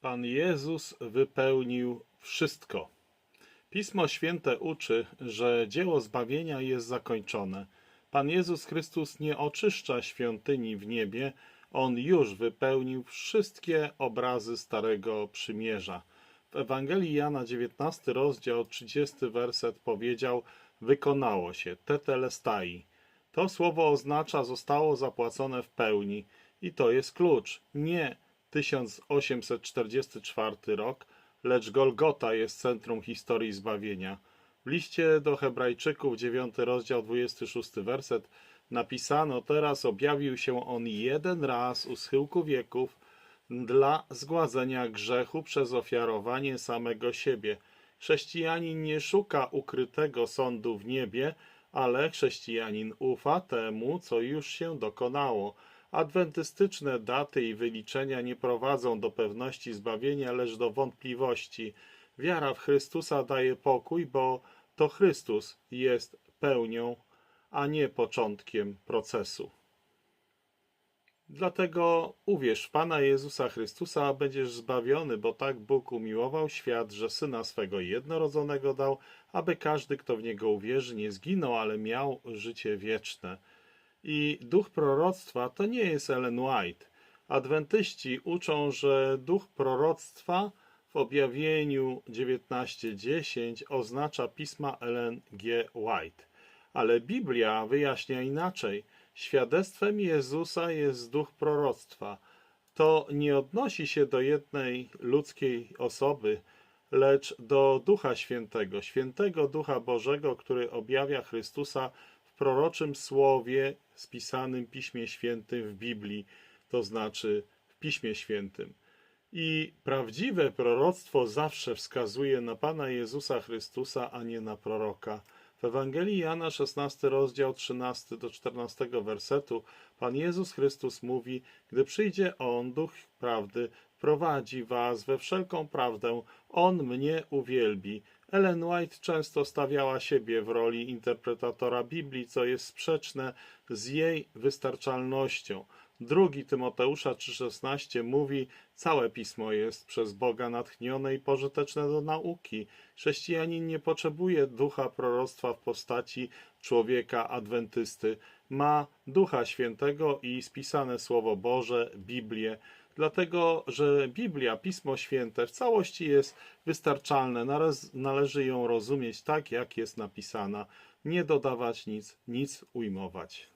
Pan Jezus wypełnił wszystko. Pismo Święte uczy, że dzieło zbawienia jest zakończone. Pan Jezus Chrystus nie oczyszcza świątyni w niebie, On już wypełnił wszystkie obrazy Starego Przymierza. W Ewangelii Jana 19 rozdział 30 werset powiedział wykonało się, tetelestai. To słowo oznacza zostało zapłacone w pełni i to jest klucz. Nie 1844 rok, lecz Golgota jest centrum historii zbawienia. W liście do Hebrajczyków, 9 rozdział, 26 werset, napisano: Teraz objawił się on jeden raz u schyłku wieków dla zgładzenia grzechu przez ofiarowanie samego siebie. Chrześcijanin nie szuka ukrytego sądu w niebie, ale chrześcijanin ufa temu, co już się dokonało. Adwentystyczne daty i wyliczenia nie prowadzą do pewności zbawienia, lecz do wątpliwości. Wiara w Chrystusa daje pokój, bo to Chrystus jest pełnią, a nie początkiem procesu. Dlatego uwierz w Pana Jezusa Chrystusa, a będziesz zbawiony, bo tak Bóg umiłował świat, że Syna swego jednorodzonego dał, aby każdy, kto w Niego uwierzy, nie zginął, ale miał życie wieczne. I duch proroctwa to nie jest Ellen White. Adwentyści uczą, że duch proroctwa w objawieniu 19.10 oznacza pisma Ellen G. White. Ale Biblia wyjaśnia inaczej. Świadectwem Jezusa jest duch proroctwa. To nie odnosi się do jednej ludzkiej osoby, lecz do Ducha Świętego, Świętego Ducha Bożego, który objawia Chrystusa proroczym słowie spisanym w Piśmie Świętym w Biblii, to znaczy w Piśmie Świętym. I prawdziwe proroctwo zawsze wskazuje na Pana Jezusa Chrystusa, a nie na proroka. W Ewangelii Jana 16 rozdział 13 do 14 wersetu Pan Jezus Chrystus mówi: Gdy przyjdzie On, Duch Prawdy, prowadzi was we wszelką prawdę, On mnie uwielbi. Ellen White często stawiała siebie w roli interpretatora Biblii, co jest sprzeczne z jej wystarczalnością. Drugi Tymoteusza 3,16 mówi: Całe pismo jest przez Boga natchnione i pożyteczne do nauki. Chrześcijanin nie potrzebuje ducha proroctwa w postaci człowieka adwentysty. Ma ducha świętego i spisane Słowo Boże, Biblię. Dlatego, że Biblia, Pismo Święte w całości jest wystarczalne, Nale- należy ją rozumieć tak, jak jest napisana, nie dodawać nic, nic ujmować.